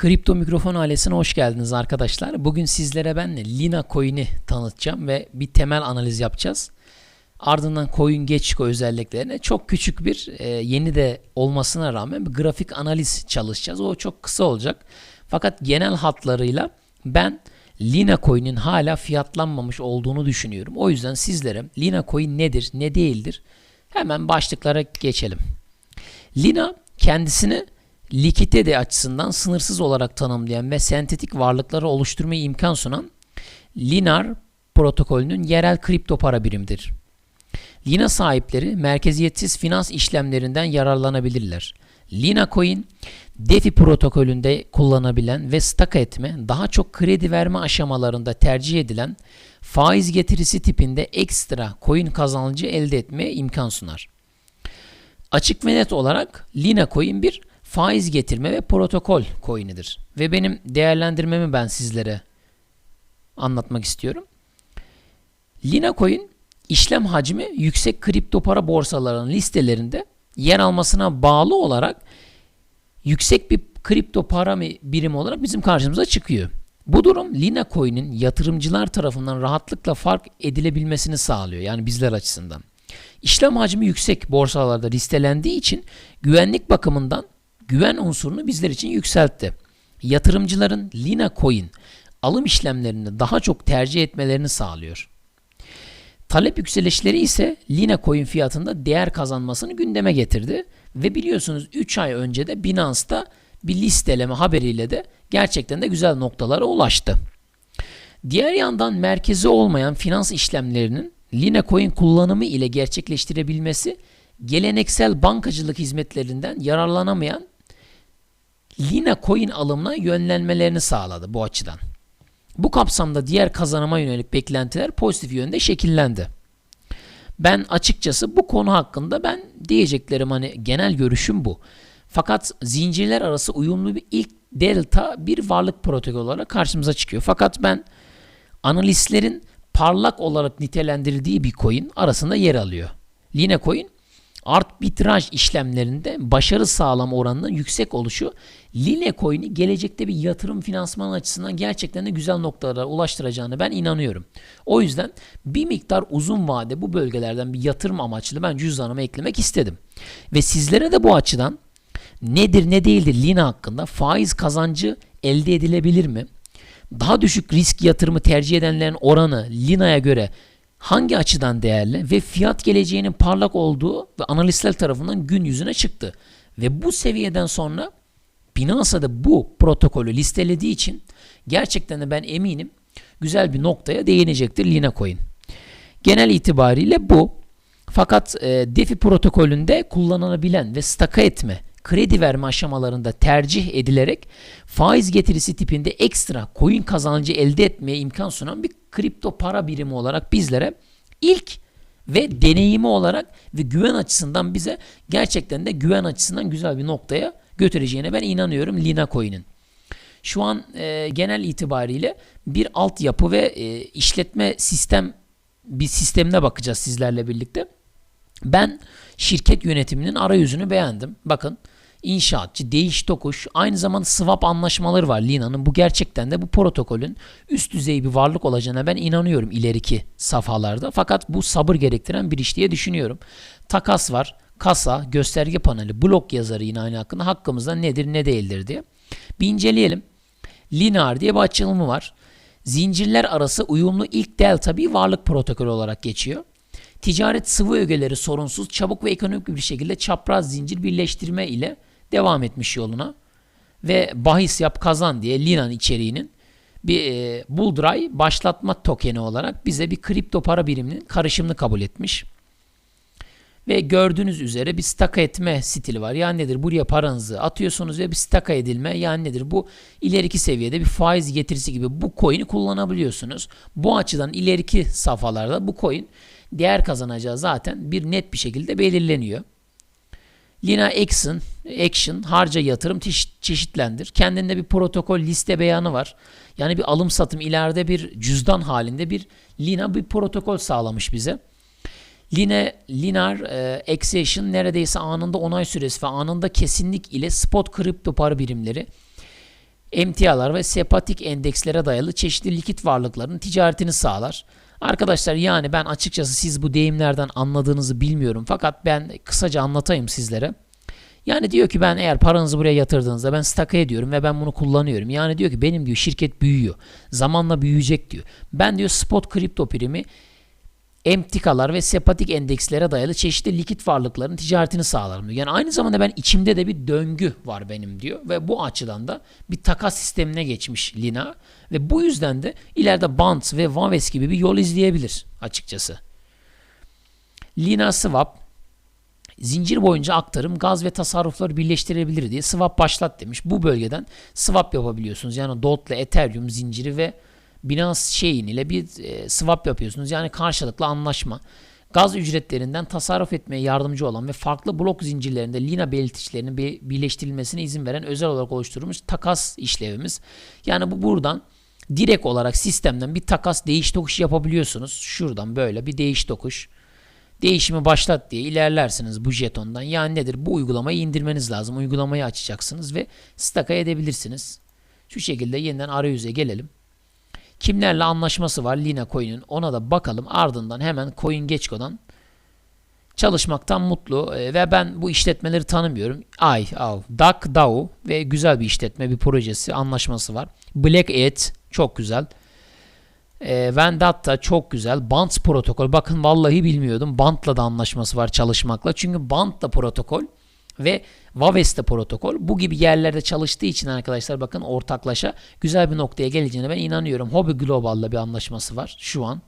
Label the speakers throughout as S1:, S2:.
S1: Kripto Mikrofon ailesine hoş geldiniz arkadaşlar. Bugün sizlere ben Lina Coin'i tanıtacağım ve bir temel analiz yapacağız. Ardından Coin Geçko özelliklerine çok küçük bir e, yeni de olmasına rağmen bir grafik analiz çalışacağız. O çok kısa olacak. Fakat genel hatlarıyla ben Lina Coin'in hala fiyatlanmamış olduğunu düşünüyorum. O yüzden sizlere Lina Coin nedir, ne değildir hemen başlıklara geçelim. Lina kendisini likidite açısından sınırsız olarak tanımlayan ve sentetik varlıkları oluşturmaya imkan sunan Linar protokolünün yerel kripto para birimidir. Lina sahipleri merkeziyetsiz finans işlemlerinden yararlanabilirler. Lina Coin, DeFi protokolünde kullanabilen ve staka etme, daha çok kredi verme aşamalarında tercih edilen faiz getirisi tipinde ekstra coin kazancı elde etmeye imkan sunar. Açık ve net olarak Lina Coin bir faiz getirme ve protokol coin'idir. Ve benim değerlendirmemi ben sizlere anlatmak istiyorum. Lina Coin işlem hacmi yüksek kripto para borsalarının listelerinde yer almasına bağlı olarak yüksek bir kripto para birimi olarak bizim karşımıza çıkıyor. Bu durum Lina Coin'in yatırımcılar tarafından rahatlıkla fark edilebilmesini sağlıyor. Yani bizler açısından. İşlem hacmi yüksek borsalarda listelendiği için güvenlik bakımından güven unsurunu bizler için yükseltti. Yatırımcıların Lina Coin alım işlemlerini daha çok tercih etmelerini sağlıyor. Talep yükselişleri ise Lina Coin fiyatında değer kazanmasını gündeme getirdi ve biliyorsunuz 3 ay önce de Binance'da bir listeleme haberiyle de gerçekten de güzel noktalara ulaştı. Diğer yandan merkezi olmayan finans işlemlerinin Lina Coin kullanımı ile gerçekleştirebilmesi geleneksel bankacılık hizmetlerinden yararlanamayan Lina Coin alımına yönlenmelerini sağladı bu açıdan. Bu kapsamda diğer kazanıma yönelik beklentiler pozitif yönde şekillendi. Ben açıkçası bu konu hakkında ben diyeceklerim hani genel görüşüm bu. Fakat zincirler arası uyumlu bir ilk delta bir varlık protokolü olarak karşımıza çıkıyor. Fakat ben analistlerin parlak olarak nitelendirildiği bir coin arasında yer alıyor. Lina Coin arbitraj işlemlerinde başarı sağlama oranının yüksek oluşu Line Coin'i gelecekte bir yatırım finansman açısından gerçekten de güzel noktalara ulaştıracağını ben inanıyorum. O yüzden bir miktar uzun vade bu bölgelerden bir yatırım amaçlı ben cüzdanıma eklemek istedim. Ve sizlere de bu açıdan nedir ne değildir Lina hakkında faiz kazancı elde edilebilir mi? Daha düşük risk yatırımı tercih edenlerin oranı Lina'ya göre hangi açıdan değerli ve fiyat geleceğinin parlak olduğu ve analistler tarafından gün yüzüne çıktı. Ve bu seviyeden sonra Binance da bu protokolü listelediği için gerçekten de ben eminim güzel bir noktaya değinecektir Lina Coin. Genel itibariyle bu. Fakat e, DeFi protokolünde kullanılabilen ve staka etme, kredi verme aşamalarında tercih edilerek faiz getirisi tipinde ekstra coin kazancı elde etmeye imkan sunan bir kripto para birimi olarak bizlere ilk ve deneyimi olarak ve güven açısından bize gerçekten de güven açısından güzel bir noktaya götüreceğine ben inanıyorum Lina Coin'in. Şu an e, genel itibariyle bir altyapı ve e, işletme sistem bir sistemine bakacağız sizlerle birlikte. Ben şirket yönetiminin arayüzünü beğendim. Bakın inşaatçı, değiş tokuş, aynı zamanda swap anlaşmaları var Lina'nın. Bu gerçekten de bu protokolün üst düzey bir varlık olacağına ben inanıyorum ileriki safhalarda. Fakat bu sabır gerektiren bir iş diye düşünüyorum. Takas var, kasa, gösterge paneli, blok yazarı yine aynı hakkında hakkımızda nedir ne değildir diye. Bir inceleyelim. Linear diye bir açılımı var. Zincirler arası uyumlu ilk delta bir varlık protokolü olarak geçiyor. Ticaret sıvı ögeleri sorunsuz, çabuk ve ekonomik bir şekilde çapraz zincir birleştirme ile devam etmiş yoluna. Ve bahis yap kazan diye Lina'nın içeriğinin bir e, Bulldry başlatma tokeni olarak bize bir kripto para biriminin karışımını kabul etmiş. Ve gördüğünüz üzere bir staka etme stili var. Yani nedir? Buraya paranızı atıyorsunuz ve bir staka edilme. Yani nedir? Bu ileriki seviyede bir faiz getirisi gibi bu coin'i kullanabiliyorsunuz. Bu açıdan ileriki safhalarda bu coin değer kazanacağı zaten bir net bir şekilde belirleniyor. Lina Action, Action harca yatırım çeşitlendir. Kendinde bir protokol liste beyanı var. Yani bir alım satım ileride bir cüzdan halinde bir Lina bir protokol sağlamış bize. Line, linear e, execution neredeyse anında onay süresi ve anında kesinlik ile spot kripto para birimleri emtialar ve sepatik endekslere dayalı çeşitli likit varlıkların ticaretini sağlar. Arkadaşlar yani ben açıkçası siz bu deyimlerden anladığınızı bilmiyorum fakat ben kısaca anlatayım sizlere. Yani diyor ki ben eğer paranızı buraya yatırdığınızda ben staka ediyorum ve ben bunu kullanıyorum. Yani diyor ki benim diyor şirket büyüyor. Zamanla büyüyecek diyor. Ben diyor spot kripto primi emtikalar ve sepatik endekslere dayalı çeşitli likit varlıkların ticaretini sağlarım diyor. Yani aynı zamanda ben içimde de bir döngü var benim diyor ve bu açıdan da bir takas sistemine geçmiş Lina ve bu yüzden de ileride Bant ve Waves gibi bir yol izleyebilir açıkçası. Lina Swap zincir boyunca aktarım, gaz ve tasarrufları birleştirebilir diye swap başlat demiş. Bu bölgeden swap yapabiliyorsunuz. Yani DOT ile Ethereum zinciri ve Binance Chain ile bir e, swap yapıyorsunuz. Yani karşılıklı anlaşma. Gaz ücretlerinden tasarruf etmeye yardımcı olan ve farklı blok zincirlerinde Lina belirticilerinin bir- birleştirilmesine izin veren özel olarak oluşturulmuş takas işlevimiz. Yani bu buradan direkt olarak sistemden bir takas değiş tokuş yapabiliyorsunuz. Şuradan böyle bir değiş tokuş. Değişimi başlat diye ilerlersiniz bu jetondan. Yani nedir? Bu uygulamayı indirmeniz lazım. Uygulamayı açacaksınız ve staka edebilirsiniz. Şu şekilde yeniden arayüze gelelim. Kimlerle anlaşması var Lina Coin'in ona da bakalım. Ardından hemen CoinGecko'dan çalışmaktan mutlu e, ve ben bu işletmeleri tanımıyorum. Ay, Av, Duck DAO ve güzel bir işletme, bir projesi, anlaşması var. Black Ant çok güzel. E, Vendetta çok güzel. Bant protokol. Bakın vallahi bilmiyordum. Bant'la da anlaşması var çalışmakla. Çünkü Bant'la protokol ve Waves'te protokol bu gibi yerlerde çalıştığı için arkadaşlar bakın ortaklaşa güzel bir noktaya geleceğine ben inanıyorum. Hobby Global'la bir anlaşması var şu an.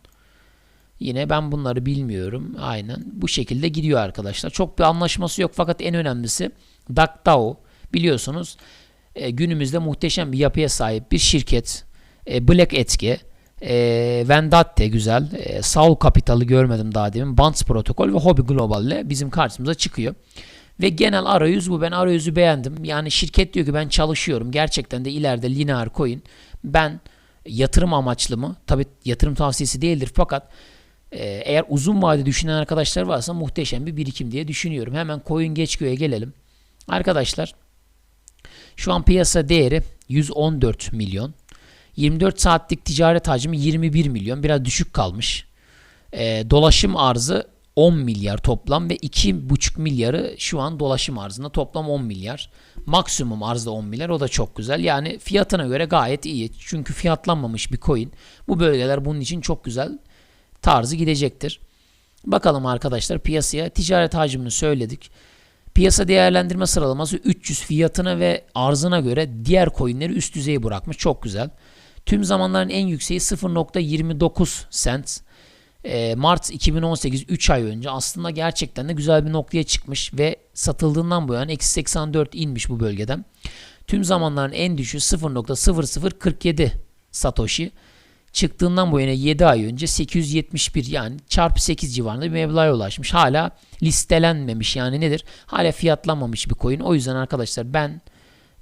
S1: Yine ben bunları bilmiyorum. Aynen bu şekilde gidiyor arkadaşlar. Çok bir anlaşması yok fakat en önemlisi DuckDAO biliyorsunuz e, günümüzde muhteşem bir yapıya sahip bir şirket. E, Black Etki, e, Vendatte güzel, e, Saul Capital'ı görmedim daha demin. Bonds Protokol ve Hobby Global ile bizim karşımıza çıkıyor. Ve genel arayüz bu. Ben arayüzü beğendim. Yani şirket diyor ki ben çalışıyorum. Gerçekten de ileride linear coin ben yatırım amaçlı mı? Tabi yatırım tavsiyesi değildir fakat e, eğer uzun vade düşünen arkadaşlar varsa muhteşem bir birikim diye düşünüyorum. Hemen CoinGecko'ya gelelim. Arkadaşlar şu an piyasa değeri 114 milyon. 24 saatlik ticaret hacmi 21 milyon. Biraz düşük kalmış. E, dolaşım arzı 10 milyar toplam ve 2,5 milyarı şu an dolaşım arzında toplam 10 milyar. Maksimum arzda 10 milyar o da çok güzel. Yani fiyatına göre gayet iyi. Çünkü fiyatlanmamış bir coin. Bu bölgeler bunun için çok güzel tarzı gidecektir. Bakalım arkadaşlar piyasaya ticaret hacmini söyledik. Piyasa değerlendirme sıralaması 300 fiyatına ve arzına göre diğer coinleri üst düzeye bırakmış. Çok güzel. Tüm zamanların en yükseği 0.29 cent. E, Mart 2018 3 ay önce aslında gerçekten de güzel bir noktaya çıkmış ve satıldığından bu yana eksi 84 inmiş bu bölgeden. Tüm zamanların en düşüğü 0.0047 Satoshi. Çıktığından bu yana 7 ay önce 871 yani çarpı 8 civarında bir meblağa ulaşmış. Hala listelenmemiş yani nedir? Hala fiyatlanmamış bir coin. O yüzden arkadaşlar ben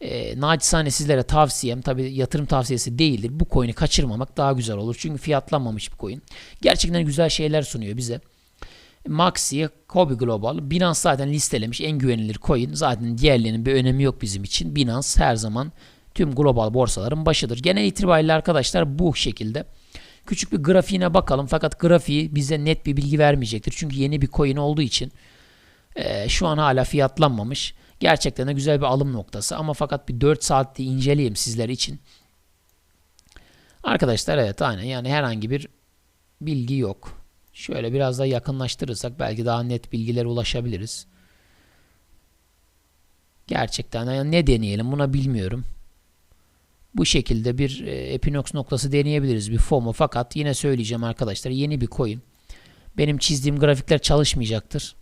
S1: e, naçizane sizlere tavsiyem tabi yatırım tavsiyesi değildir. Bu coin'i kaçırmamak daha güzel olur. Çünkü fiyatlanmamış bir coin. Gerçekten güzel şeyler sunuyor bize. Maxi, Kobe Global, Binance zaten listelemiş en güvenilir coin. Zaten diğerlerinin bir önemi yok bizim için. Binance her zaman tüm global borsaların başıdır. Genel itibariyle arkadaşlar bu şekilde. Küçük bir grafiğine bakalım fakat grafiği bize net bir bilgi vermeyecektir. Çünkü yeni bir coin olduğu için e, şu an hala fiyatlanmamış. Gerçekten de güzel bir alım noktası ama fakat bir 4 saatte inceleyeyim sizler için. Arkadaşlar evet aynen yani herhangi bir bilgi yok. Şöyle biraz daha yakınlaştırırsak belki daha net bilgilere ulaşabiliriz. Gerçekten yani ne deneyelim buna bilmiyorum. Bu şekilde bir e, Epinox noktası deneyebiliriz bir FOMO fakat yine söyleyeceğim arkadaşlar yeni bir coin. Benim çizdiğim grafikler çalışmayacaktır.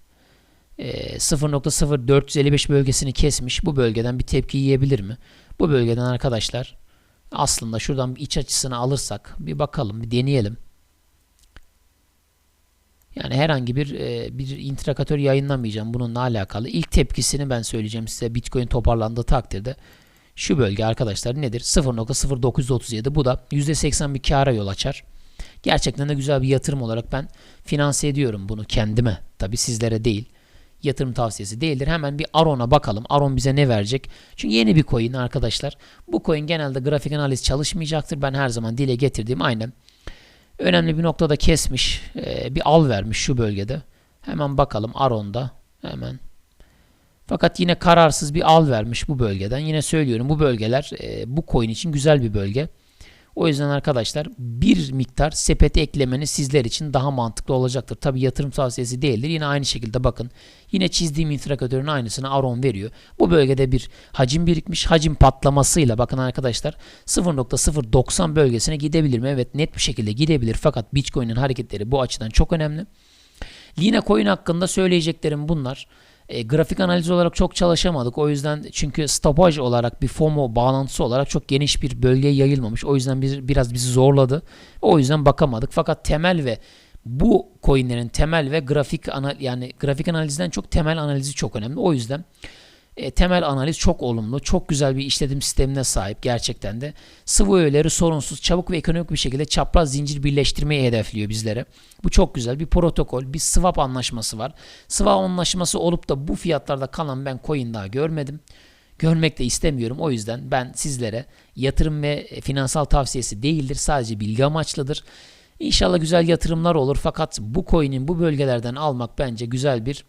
S1: E, 0.0455 bölgesini kesmiş. Bu bölgeden bir tepki yiyebilir mi? Bu bölgeden arkadaşlar aslında şuradan bir iç açısını alırsak bir bakalım bir deneyelim. Yani herhangi bir bir intrakatör yayınlamayacağım bununla alakalı. İlk tepkisini ben söyleyeceğim size Bitcoin toparlandığı takdirde. Şu bölge arkadaşlar nedir? 0.0937 bu da %80 bir kâra yol açar. Gerçekten de güzel bir yatırım olarak ben finanse ediyorum bunu kendime. Tabi sizlere değil. Yatırım tavsiyesi değildir. Hemen bir Aron'a bakalım. Aron bize ne verecek? Çünkü yeni bir coin arkadaşlar. Bu coin genelde grafik analiz çalışmayacaktır. Ben her zaman dile getirdiğim aynen. Önemli bir noktada kesmiş. Ee, bir al vermiş şu bölgede. Hemen bakalım Aron'da. Hemen. Fakat yine kararsız bir al vermiş bu bölgeden. Yine söylüyorum bu bölgeler e, bu coin için güzel bir bölge. O yüzden arkadaşlar bir miktar sepete eklemeniz sizler için daha mantıklı olacaktır. Tabi yatırım tavsiyesi değildir. Yine aynı şekilde bakın. Yine çizdiğim indikatörün aynısını Aron veriyor. Bu bölgede bir hacim birikmiş. Hacim patlamasıyla bakın arkadaşlar 0.090 bölgesine gidebilir mi? Evet net bir şekilde gidebilir. Fakat Bitcoin'in hareketleri bu açıdan çok önemli. Lina Coin hakkında söyleyeceklerim bunlar. E, grafik analiz olarak çok çalışamadık. O yüzden çünkü stopaj olarak bir FOMO bağlantısı olarak çok geniş bir bölgeye yayılmamış. O yüzden bir, biraz bizi zorladı. O yüzden bakamadık. Fakat temel ve bu coinlerin temel ve grafik ana, yani grafik analizden çok temel analizi çok önemli. O yüzden e, temel analiz çok olumlu, çok güzel bir işletim sistemine sahip gerçekten de. Sıvı öğeleri sorunsuz, çabuk ve ekonomik bir şekilde çapraz zincir birleştirmeyi hedefliyor bizlere. Bu çok güzel bir protokol, bir swap anlaşması var. Swap anlaşması olup da bu fiyatlarda kalan ben coin daha görmedim. Görmek de istemiyorum. O yüzden ben sizlere yatırım ve finansal tavsiyesi değildir. Sadece bilgi amaçlıdır. İnşallah güzel yatırımlar olur. Fakat bu coin'in bu bölgelerden almak bence güzel bir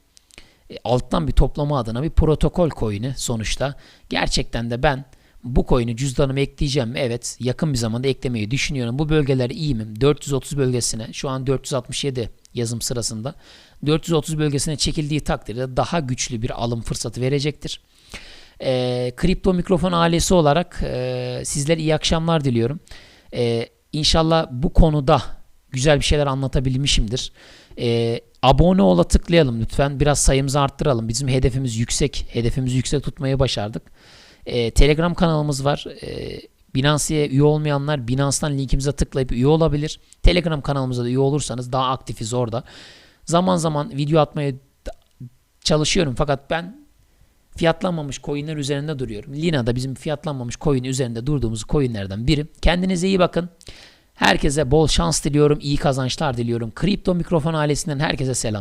S1: alttan bir toplama adına bir protokol coin'i sonuçta. Gerçekten de ben bu coin'i cüzdanıma ekleyeceğim. Evet yakın bir zamanda eklemeyi düşünüyorum. Bu bölgeler iyi mi? 430 bölgesine şu an 467 yazım sırasında 430 bölgesine çekildiği takdirde daha güçlü bir alım fırsatı verecektir. E, kripto mikrofon ailesi olarak e, sizlere iyi akşamlar diliyorum. E, inşallah bu konuda güzel bir şeyler anlatabilmişimdir. E, abone ola tıklayalım lütfen. Biraz sayımızı arttıralım. Bizim hedefimiz yüksek. Hedefimizi yüksek tutmayı başardık. E, Telegram kanalımız var. E, Binance'ye üye olmayanlar Binance'dan linkimize tıklayıp üye olabilir. Telegram kanalımıza da üye olursanız daha aktifiz orada. Zaman zaman video atmaya çalışıyorum fakat ben fiyatlanmamış coinler üzerinde duruyorum. Lina da bizim fiyatlanmamış coin üzerinde durduğumuz coinlerden biri. Kendinize iyi bakın. Herkese bol şans diliyorum, iyi kazançlar diliyorum. Kripto Mikrofon ailesinden herkese selam.